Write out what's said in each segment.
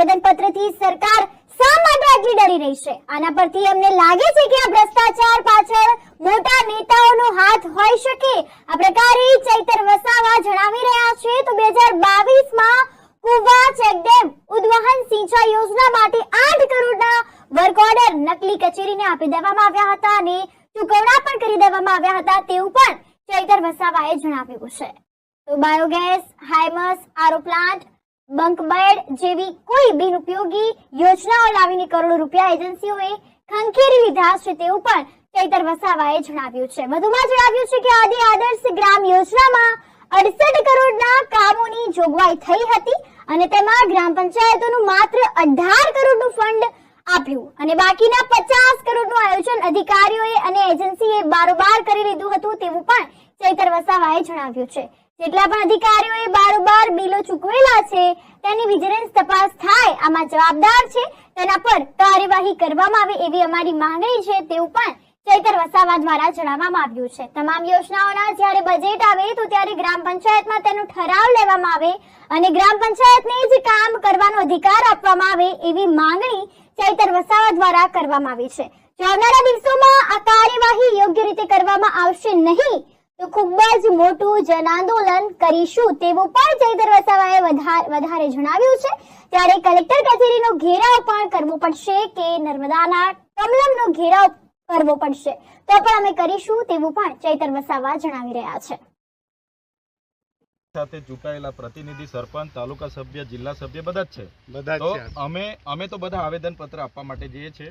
આવેદન પત્રથી સરકાર શા માટે આટલી ડરી રહી છે? આના પરથી અમને લાગે છે કે આ ભ્રષ્ટાચાર પાછળ મોટા નેતાઓનો હાથ હોઈ શકે. આ પ્રકારે ચૈતર વસાવા જણાવી રહ્યા છે તો બે હજાર બાવીસમાં કુવા ચેકડેમ ઉદ્વહન સિંચાઈ યોજના માટે આઠ કરોડના વર્ક ઓર્ડર નકલી કચેરીને આપી દેવામાં આવ્યા હતા અને ચૂકવણા પણ કરી દેવામાં આવ્યા હતા તેવું પણ ચૈતર વસાવાએ જણાવ્યું છે. તો બાયોગેસ હાઇમસ આરો પ્લાન્ટ બંક બેડ જેવી કોઈ બિનઉપયોગી યોજનાઓ લાવીને કરોડો રૂપિયા એજન્સીઓએ ખંખેરી લીધા છે તેવું પણ ચૈતર વસાવાએ જણાવ્યું છે. વધુમાં જણાવ્યું છે કે આદિ આદર્શ ગ્રામ યોજનામાં અડસઠ કરોડના કામોની જોગવાઈ થઈ હતી અને તેમાં ગ્રામ પંચાયતોનું માત્ર અઢાર કરોડનું ફંડ આપ્યું અને બાકીના પચાસ કરોડનું આયોજન અધિકારીઓએ અને એજન્સીએ બારોબાર કરી લીધું હતું તેવું પણ ચૈતર વસાવાએ જણાવ્યું છે. જેટલા પણ અધિકારીઓએ બારોબાર બિલો ચૂકવેલા છે, તેની વિજિલન્સ તપાસ થાય, આમાં જવાબદાર છે, તેના પર કાર્યવાહી કરવામાં આવે એવી અમારી માંગણી છે તેવું પણ ચૈતર વસાવા દ્વારા જણાવવામાં આવ્યું છે. તમામ યોજનાઓના જ્યારે બજેટ આવે, તો ત્યારે ગ્રામ પંચાયતમાં તેનો ઠરાવ લેવામાં આવે અને ગ્રામ પંચાયતને જ કામ કરવાનો અધિકાર આપવામાં આવે એવી માંગણી ચૈતર વસાવા દ્વારા કરવામાં આવી છે. આવનારા દિવસોમાં આ કાર્યવાહી યોગ્ય રીતે કરવામાં આવશે નહીં તો ખૂબ જ મોટું જન આંદોલન કરીશું તેવું પણ ચૈતર વસાવાએ વધારે જણાવ્યું છે. ત્યારે કલેક્ટર કચેરીનો ઘેરાવ પણ કરવો પડશે કે નર્મદાના કમલમનો ઘેરાવ કરવો પડશે. તો પણ અમે કરીશું તેવું પણ ચૈતર વસાવા જણાવી રહ્યા છે. સાથે ચૂંટાયેલા પ્રતિનિધિ સરપંચ તાલુકા સભ્ય જિલ્લા સભ્ય બધા જ છે. બધા. અમે અમે તો બધા આવેદન પત્ર આપવા માટે જઈએ છીએ.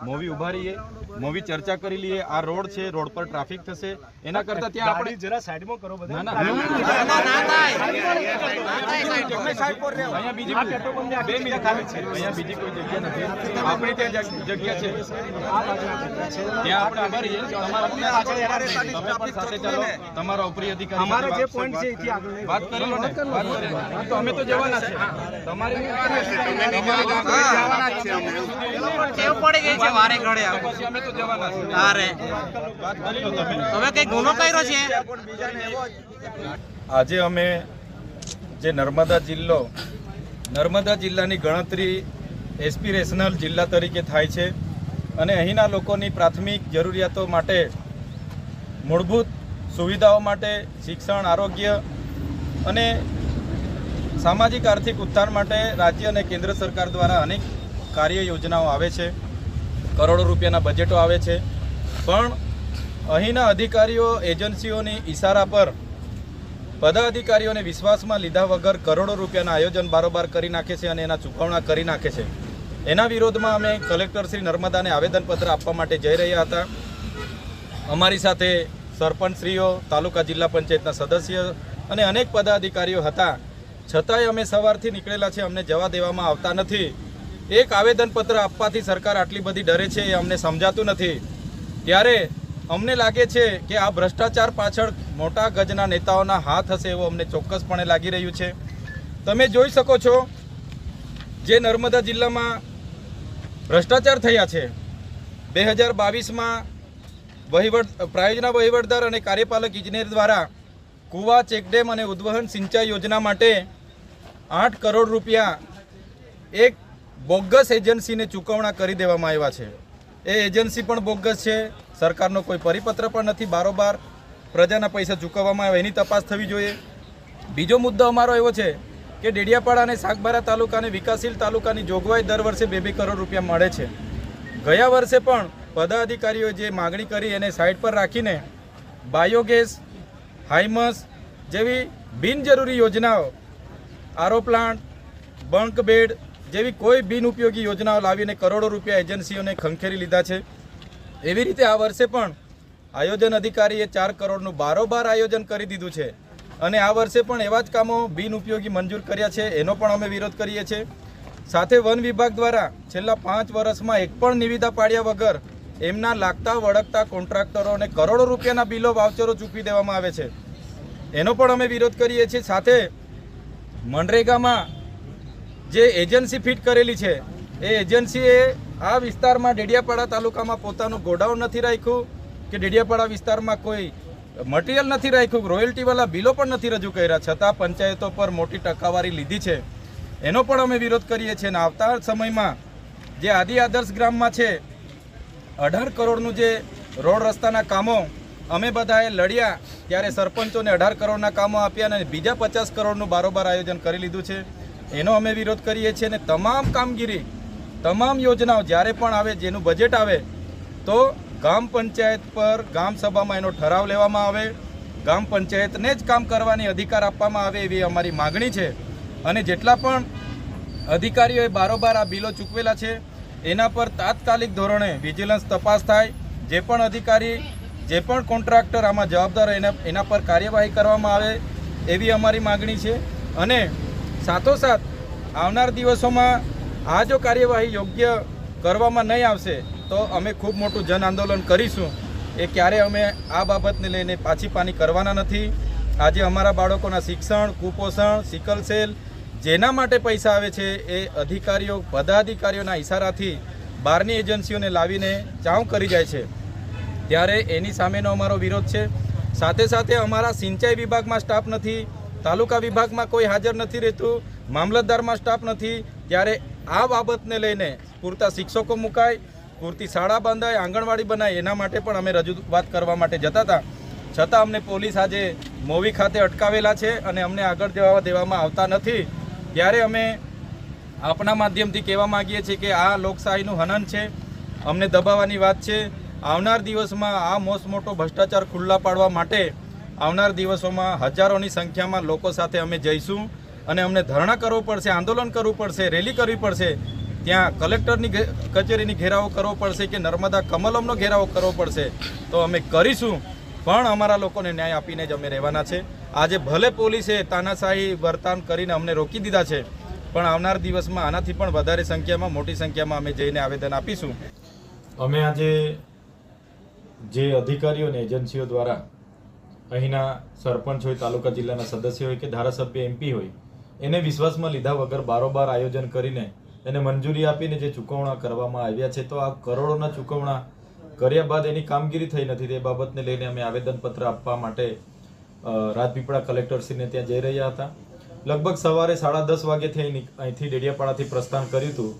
મોવી ઊભા રહીએ મોવી ચર્ચા કરી લઈએ આ રોડ છે રોડ પર ટ્રાફિક થશે એના કરતા ત્યાં આપણે જરા સાઈડમાં કરો બધા ના, ના. અહીંયા બીજી બે મિનિટ ખાલી છે અહીંયા બીજી કોઈ જગ્યા નથી આપણી ત્યાં જગ્યા છે ત્યાં આપણે ઊભા રહીએ તમારા તમે પણ સાથે ચાલો તમારા ઉપરી અધિકારી અમારો જે વાત- પોઈન્ટ છે એથી આગળ વાત કરી લો ને વાત કરી લો. તો અમે તો જવાના છે તમારી તમારી ટેવ પડી ગઈ છે વારે ઘડે અમે તો તારે. વાત કરી લો તમે. હવે કઈ ગુનો કર્યો છે? આજે અમે જે નર્મદા જિલ્લો નર્મદા જિલ્લાની ગણતરી એસ્પિરેશનલ જિલ્લા તરીકે થાય છે અને અહીંના લોકોની પ્રાથમિક જરૂરિયાતો માટે મૂળભૂત સુવિધાઓ માટે શિક્ષણ આરોગ્ય અને સામાજિક આર્થિક ઉત્થાન માટે રાજ્ય અને કેન્દ્ર સરકાર દ્વારા અનેક કાર્ય યોજનાઓ આવે છે. કરોડો રૂપિયાના બજેટો આવે છે. પણ અહીંના અધિકારીઓ એજન્સીઓની ઈશારા પર બધા અધિકારીઓને વિશ્વાસમાં લીધા વગર કરોડો રૂપિયાના આયોજન બારોબાર કરી નાખે છે અને એના ચૂકવણા કરી નાખે છે. એના વિરોધમાં અમે કલેક્ટર શ્રી નર્મદાને આવેદનપત્ર આપવા માટે જઈ રહ્યા હતા. અમારી સાથે સરપંચશ્રીઓ, તાલુકા જિલ્લા પંચાયતના સદસ્ય અને અનેક પદાધિકારીઓ હતા. છતાંય અમે સવારથી નીકળેલા છે, અમને જવા દેવામાં આવતા નથી. એક આવેદનપત્ર આપવાથી સરકાર આટલી બધી ડરે છે એ અમને સમજાતું નથી. ત્યારે અમને લાગે છે કે આ ભ્રષ્ટાચાર પાછળ મોટા ગજના નેતાઓના હાથ હશે એવું અમને ચોક્કસપણે લાગી રહ્યું છે. તમે જોઈ શકો છો જે નર્મદા જિલ્લામાં ભ્રષ્ટાચાર થયા છે. બે હજાર બાવીસમાં વહીવટ, પ્રાયોજના વહીવટદાર અને કાર્યપાલક ઇજનેર દ્વારા કુવા ચેકડેમ અને ઉદ્વહન સિંચાઈ યોજના માટે આઠ કરોડ રૂપિયા એક બોગસ એજન્સીને ચૂકવણા કરી દેવામાં આવ્યા છે. એ એજન્સી પણ બોગસ છે. સરકારનો કોઈ પરિપત્ર પણ નથી. બારોબાર પ્રજાના પૈસા ચૂકવવામાં આવે એની તપાસ થવી જોઈએ. બીજો મુદ્દો અમારો એવો છે કે ડેડિયાપાડા અને સાગબારા તાલુકાને વિકાસશીલ તાલુકાની જોગવાઈ દર વર્ષે બે બે કરોડ રૂપિયા મળે છે. ગયા વર્ષે પણ પદાધિકારીઓએ જે માગણી કરી એને સાઇડ પર રાખીને બાયોગેસ હાઇમસ જેવી બિનજરૂરી યોજનાઓ, આરો પ્લાન્ટ, બંક બેડ જેવી કોઈ બિનઉપયોગી યોજનાઓ લાવીને કરોડો રૂપિયા એજન્સીઓને ખંખેરી લીધા છે. એવી રીતે આ વર્ષે પણ આયોજન અધિકારીએ ચાર કરોડનું બારોબાર આયોજન કરી દીધું છે. અને આ વર્ષે પણ એવા જ કામો બિનઉપયોગી મંજૂર કર્યા છે, એનો પણ અમે વિરોધ કરીએ છીએ. સાથે વન વિભાગ દ્વારા છેલ્લા પાંચ વર્ષમાં એક પણ નિવિદા પાડ્યા વગર એમના લાગતા વળગતા કોન્ટ્રાક્ટરોને કરોડો રૂપિયાના બિલો વાઉચરો ચૂકવી દેવામાં આવે છે. એનો પણ અમે વિરોધ કરીએ છીએ. સાથે મનરેગામાં જે એજન્સી ફિટ કરેલી છે, એ એજન્સીએ આ વિસ્તારમાં ડેડિયાપાડા તાલુકામાં પોતાનું ગોડાઉન નથી રાખ્યું કે ડેડિયાપાડા વિસ્તારમાં કોઈ મટીરિયલ નથી રાખ્યું રોયલ્ટીવાળા બિલો પણ નથી રજૂ કર્યા. છતાં પંચાયતો પર મોટી ટકાવારી લીધી છે. એનો પણ અમે વિરોધ કરીએ છીએ અને આવતા સમયમાં જે આદિ આદર્શ ગ્રામમાં છે, અઢાર કરોડનું જે રોડ રસ્તાના કામો, અમે બધાએ લડ્યા ત્યારે સરપંચોને અઢાર કરોડના કામો આપ્યા અને બીજા પચાસ કરોડનું બારોબાર આયોજન કરી લીધું છે. એનો અમે વિરોધ કરીએ છીએ અને તમામ કામગીરી, તમામ યોજનાઓ જ્યારે પણ આવે, જેનું બજેટ આવે, તો ગામ પંચાયત પર ગામ સભામાં એનો ઠરાવ લેવામાં આવે. ગામ પંચાયતને જ કામ કરવાની અધિકાર આપવામાં આવે એવી અમારી માગણી છે. અને જેટલા પણ અધિકારીઓએ બારોબાર આ બિલો ચૂકવેલા છે, એના પર તાત્કાલિક ધોરણે વિજિલન્સ તપાસ થાય. જે પણ અધિકારી, જે પણ કોન્ટ્રાક્ટર આમાં જવાબદાર એના એના પર કાર્યવાહી કરવામાં આવે એવી અમારી માગણી છે. અને સાથોસાથ આવનાર દિવસોમાં આ જો કાર્યવાહી યોગ્ય કરવામાં નહીં આવશે, તો અમે ખૂબ મોટું જન આંદોલન કરીશું. એ ક્યારે અમે આ બાબતને લઈને પાછી પાની કરવાના નથી. આજે અમારા બાળકોના શિક્ષણ, કુપોષણ, સિકલ સેલ જેના માટે પૈસા આવે છે, એ અધિકારીઓ, પદાધિકારીઓના ઇશારાથી બહારની એજન્સીઓને લાવીને ચાઉ કરી જાય છે. ત્યારે એની સામેનો અમારો વિરોધ છે. સાથે સાથે અમારા સિંચાઈ વિભાગમાં સ્ટાફ નથી. તાલુકા વિભાગમાં કોઈ હાજર નથી રહેતું, મામલતદારમાં સ્ટાફ નથી, ત્યારે આ બાબતને લઈને પૂરતા શિક્ષકો મુકાય, પૂરતી શાળા બંધાય, આંગણવાડી બનાય, એના માટે પણ અમે રજૂઆત કરવા માટે જતા હતા. છતાં અમને પોલીસ આજે મોવી ખાતે અટકાવેલા છે અને અમને આગળ જવા દેવામાં આવતા નથી. ત્યારે અમે આપણા માધ્યમથી કહેવા માંગીએ છીએ કે આ લોકશાહીનું હનન છે. અમને દબાવવાની વાત છે. આવનાર દિવસમાં આ મોસ મોટો ભ્રષ્ટાચાર ખુલ્લા પાડવા માટે આવનાર દિવસોમાં હજારોની સંખ્યામાં લોકો સાથે અમે જઈશું અને અમને ધરણા કરવું પડશે, આંદોલન કરવું પડશે, રેલી કરવી પડશે. ત્યાં કલેક્ટરની કચેરીની ઘેરાવો કરવો પડશે કે નર્મદા કમલમનો ઘેરાવો કરવો પડશે, તો અમે કરીશું. પણ અમારા લોકોને ન્યાય આપીને જ અમે રહેવાના છે. આજે ભલે પોલીસે તાનાશાહી વર્તાન કરીને અમને રોકી દીધા છે, પણ આવનાર દિવસમાં આનાથી પણ વધારે સંખ્યામાં, મોટી સંખ્યામાં અમે જઈને આવેદન આપીશું. અમે આજે જે અધિકારીઓ અને એજન્સીઓ દ્વારા અહીંના સરપંચ હોય, તાલુકા જિલ્લાના સદસ્ય હોય કે ધારાસભ્ય એમપી હોય, એને વિશ્વાસમાં લીધા વગર બારોબાર આયોજન કરીને એને મંજૂરી આપીને જે ચૂકવણા કરવામાં આવ્યા છે, તો આ કરોડોના ચૂકવણા કર્યા બાદ એની કામગીરી થઈ નથી. તે બાબતને લઈને અમે આવેદનપત્ર આપવા માટે રાજપીપળા કલેક્ટરશ્રીને ત્યાં જઈ રહ્યા હતા. લગભગ સવારે સાડા દસ વાગ્યાથી અહીં અહીંથી ડેડિયાપાડાથી પ્રસ્થાન કર્યું હતું.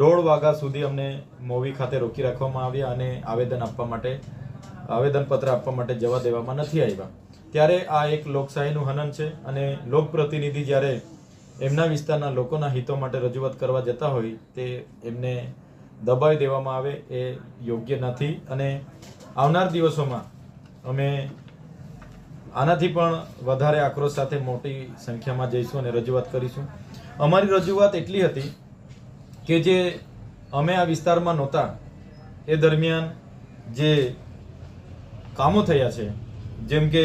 દોઢ વાગ્યા સુધી અમને મોવી ખાતે રોકી રાખવામાં આવ્યા અને આવેદન આપવા માટે આવેદનપત્ર આપવા માટે જવા દેવામાં નથી આવ્યા. ત્યારે આ એક લોકશાહીનું હનન છે અને લોકપ્રતિનિધિ જ્યારે એમના વિસ્તારના લોકોના હિતો માટે રજૂઆત કરવા જતા હોય, તે એમને દબાવી દેવામાં આવે એ યોગ્ય નથી. અને આવનાર દિવસોમાં અમે આનાથી પણ વધારે આક્રોશ સાથે મોટી સંખ્યામાં જઈશું અને રજૂઆત કરીશું. અમારી રજૂઆત એટલી હતી કે જે અમે આ વિસ્તારમાં નહોતા, એ દરમિયાન જે કામો થયા છે. જેમ કે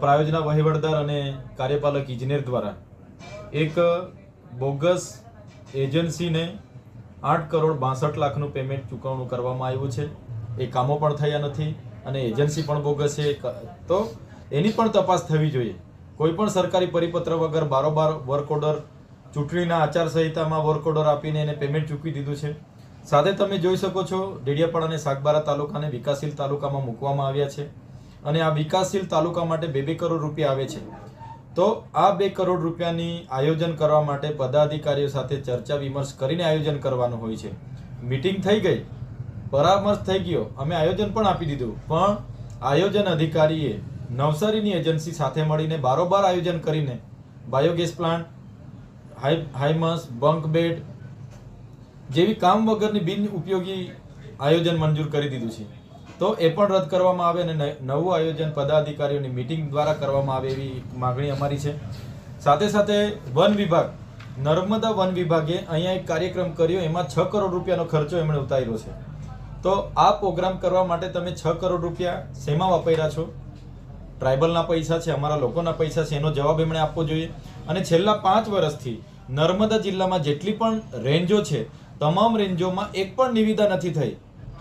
પ્રાયોજના વહીવટદાર અને કાર્યપાલક ઇજનેર દ્વારા એક બોગસ એજન્સીને આઠ કરોડ બાસઠ લાખનું પેમેન્ટ ચૂકવણું કરવામાં આવ્યું છે. એ કામો પણ થયા નથી અને એજન્સી પણ બોગસ છે. તો એની પણ તપાસ થવી જોઈએ. કોઈ પણ સરકારી પરિપત્ર વગર બારોબાર વર્ક ઓર્ડર ચૂંટણીના આચારસંહિતામાં વર્ક ઓર્ડર આપીને એને પેમેન્ટ ચૂકવી દીધું છે. સાથે તમે જોઈ શકો છો, ડેડિયાપાડા અને સાગબારા તાલુકાને વિકાસશીલ તાલુકામાં મૂકવામાં આવ્યા છે અને આ વિકાસશીલ તાલુકા માટે બે બે કરોડ રૂપિયા આવે છે. તો આ બે કરોડ રૂપિયાની આયોજન કરવા માટે પદાધિકારીઓ સાથે ચર્ચા વિમર્શ કરીને આયોજન કરવાનું હોય છે. મીટિંગ થઈ ગઈ, પરામર્શ થઈ ગયો, અમે આયોજન પણ આપી દીધું, પણ આયોજન અધિકારીએ નવસારીની એજન્સી સાથે મળીને બારોબાર આયોજન કરીને biogas plant, high, high mast, bunk bed જેવી કામ વગરની બિન ઉપયોગી આયોજન મંજૂર કરી દીધું છે. તો એ પણ રદ કરવામાં આવે અને નવું આયોજન પદાધિકારીઓની મિટિંગ દ્વારા કરવામાં આવે એવી માગણી અમારી છે. સાથે સાથે વન વિભાગ, નર્મદા વન વિભાગે અહીંયા એક કાર્યક્રમ કર્યો, એમાં છ કરોડ રૂપિયાનો ખર્ચો એમણે ઉતાર્યો છે. તો આ પ્રોગ્રામ કરવા માટે તમે છ કરોડ રૂપિયા શેમાં વાપર્યા છો? ટ્રાઇબલના પૈસા છે, અમારા લોકોના પૈસા છે, એનો જવાબ એમણે આપવો જોઈએ. અને છેલ્લા પાંચ વર્ષથી નર્મદા જિલ્લામાં જેટલી પણ રેન્જો છે તમામ રેન્જોમાં એક પણ નિવિદા નથી થઈ.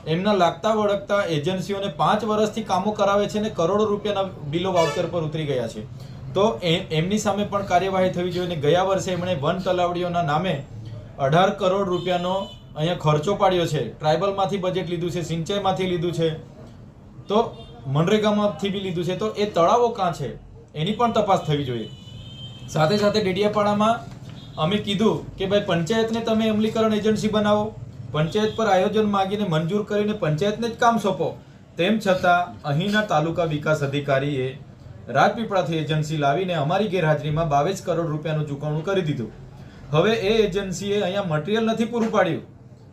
એમના લાગતા વળગતા એજન્સીઓને પાંચ વર્ષથી કામો કરાવે છે અને કરોડો રૂપિયાના બિલો વાઉચર પર ઉતરી ગયા છે. તો એમની સામે પણ કાર્યવાહી થવી જોઈએ અને ગયા વર્ષે એમણે વન તલાવડીઓના નામે અઢાર કરોડ રૂપિયાનો અહીંયા ખર્ચો પાડ્યો છે. ટ્રાઇબલમાંથી બજેટ લીધું છે, સિંચાઈમાંથી લીધું છે, તો મનરેગામાંથી બી લીધું છે. તો એ તળાવો કાં છે? એની પણ તપાસ થવી જોઈએ. સાથે સાથે ડેડિયાપાડામાં અમે કીધું કે ભાઈ પંચાયતને તમે અમલીકરણ એજન્સી બનાવો. પંચાયત પર આયોજન માગીને મંજૂર કરીને પંચાયતને જ કામ સોંપો. તેમ છતાં અહીંના તાલુકા વિકાસ અધિકારીએ રાજપીપળાથી એજન્સી લાવીને અમારી ગેરહાજરીમાં બાવીસ કરોડ રૂપિયાનું ચૂકવણું કરી દીધું. હવે એ એજન્સીએ અહીંયા મટીરિયલ નથી પૂરું પાડ્યું.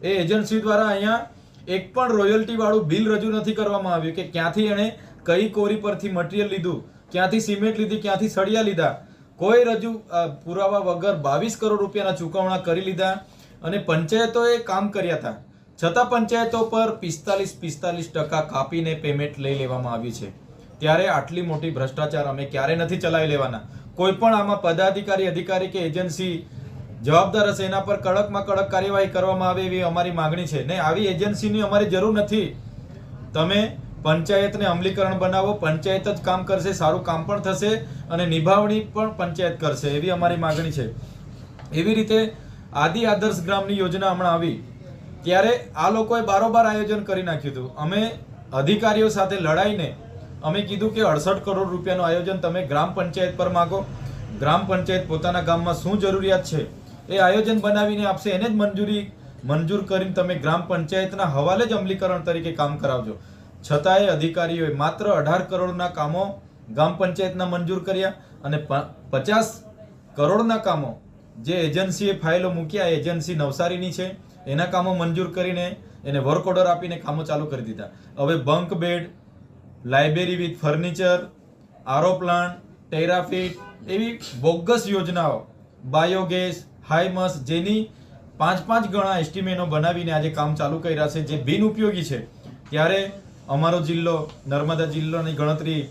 એ એજન્સી દ્વારા અહીંયા એક પણ રોયલ્ટીવાળું બિલ રજૂ નથી કરવામાં આવ્યું કે ક્યાંથી એણે કઈ કોરી પરથી મટીરિયલ લીધું, ક્યાંથી સિમેન્ટ લીધી, ક્યાંથી સળિયા લીધા. કોઈ રજૂ પુરાવા વગર બાવીસ કરોડ રૂપિયાના ચૂકવણા કરી લીધા અને પંચાયતોએ કામ કર્યા હતા. છતાં પંચાયતો પર પિસ્તાલીસ પિસ્તાલીસ ટકા કાપીને પેમેન્ટ લઈ લેવામાં આવ્યું છે. ત્યારે આટલી મોટી ભ્રષ્ટાચાર અમે ક્યારે નથી ચલાવી લેવાના. કોઈ પણ આમાં પદાધિકારી, અધિકારી કે એજન્સી જવાબદાર હશે, એના પર કડકમાં કડક કાર્યવાહી કરવામાં આવે એવી અમારી માંગણી છે. ને આવી એજન્સીની અમારી જરૂર નથી. તમે પંચાયતને અમલીકરણ બનાવો, પંચાયત જ કામ કરશે, સારું કામ પણ થશે અને નિભાવણી પણ પંચાયત કરશે, એવી અમારી માગણી છે. એવી રીતે આદિ આદર્શ ગ્રામની યોજના હમણાં આવી. ત્યારે આ લોકોએ બારોબાર આયોજન કરી નાખ્યું હતું. અમે અધિકારીઓ સાથે લડાઈને અમે કીધું કે અડસઠ કરોડ રૂપિયાનું આયોજન તમે ગ્રામ પંચાયત પર માગો. ગ્રામ પંચાયત પોતાના ગામમાં શું જરૂરિયાત છે? એ આયોજન બનાવીને આપશે, એને જ મંજૂરી, મંજૂર કરીને તમે ગ્રામ પંચાયતના હવાલે જ અમલીકરણ તરીકે કામ કરાવજો. છતાંય અધિકારીઓએ માત્ર અઢાર કરોડના કામો ગ્રામ પંચાયતના મંજૂર કર્યા અને પચાસ કરોડના કામો જે એજન્સીએ ફાઇલો મૂક્યા એજન્સી નવસારીની છે, એના કામો મંજૂર કરીને એને વર્ક ઓર્ડર આપીને કામો ચાલુ કરી દીધા. હવે bunk bed library with furniture R plant plant એવી બોગસ યોજનાઓ બાયોગેસ હાઈમસ જેની પાંચ પાંચ ગણા એસ્ટિમેટો બનાવીને આજે કામ ચાલુ કર્યા છે, જે બિનઉપયોગી છે. ત્યારે અમારો જિલ્લો નર્મદા જિલ્લાની ગણતરી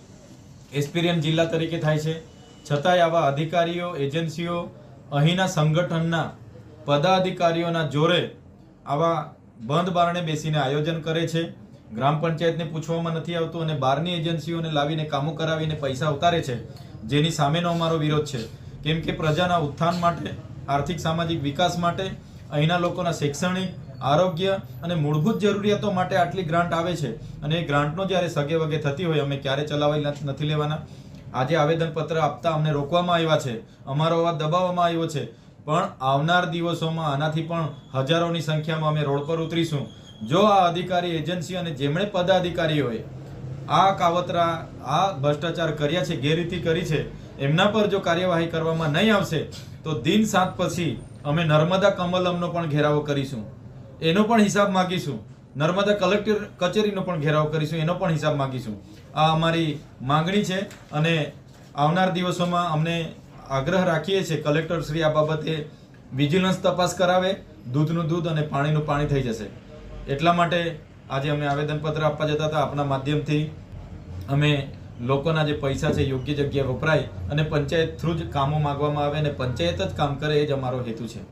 એસ્પિરિયન જિલ્લા તરીકે થાય છે. છતાંય આવા અધિકારીઓ, એજન્સીઓ, અહીંના સંગઠનના પદાધિકારીઓના જોરે આવા બંધ બારણે બેસીને આયોજન કરે છે. ગ્રામ પંચાયતને પૂછવામાં નથી આવતું અને બહારની એજન્સીઓને લાવીને કામો કરાવીને પૈસા ઉતારે છે. જેની સામેનો અમારો વિરોધ છે. કેમ કે પ્રજાના ઉત્થાન માટે, આર્થિક સામાજિક વિકાસ માટે અહીંના લોકોના શૈક્ષણિક આરોગ્ય અને મૂળભૂત જરૂરિયાતો માટે આટલી ગ્રાન્ટ આવે છે. અને એ ગ્રાન્ટનો જ્યારે સગે વગે થતી હોય, અમે ક્યારે ચલાવી નથી- લેવાના. આજે આવેદનપત્ર આપતા અમને રોકવામાં આવ્યા છે. અમારો અવાજ દબાવવામાં આવ્યો છે. પણ આવનાર દિવસોમાં આનાથી પણ હજારોની સંખ્યામાં અમે રોડ પર ઉતરીશું. જો આ અધિકારી એજન્સી અને જેમણે પદાધિકારીઓએ આ કાવતરા, આ ભ્રષ્ટાચાર કર્યા છે, ગેરરીતિ કરી છે, એમના પર જો કાર્યવાહી કરવામાં નહીં આવશે, તો દિન સાત પછી અમે નર્મદા કમલમનો પણ ઘેરાવો કરીશું. એનો પણ હિસાબ માગીશું. નર્મદા કલેક્ટર કચેરીનો પણ ઘેરાવ કરીશું, એનો પણ હિસાબ માગીશું. આ અમારી માંગણી છે અને આવનાર દિવસોમાં અમને આગ્રહ રાખીએ છીએ કલેક્ટર શ્રી આ બાબતે વિજિલન્સ તપાસ કરાવે, દૂધનું દૂધ અને પાણીનું પાણી થઈ જશે. એટલા માટે આજે અમે આવેદનપત્ર આપવા જતા હતા. આપના માધ્યમથી અમે લોકોના જે પૈસા છે, યોગ્ય જગ્યાએ વપરાય અને પંચાયત થ્રુ જ કામો માંગવામાં આવે અને પંચાયત જ કામ કરે એ જ અમારો હેતુ છે.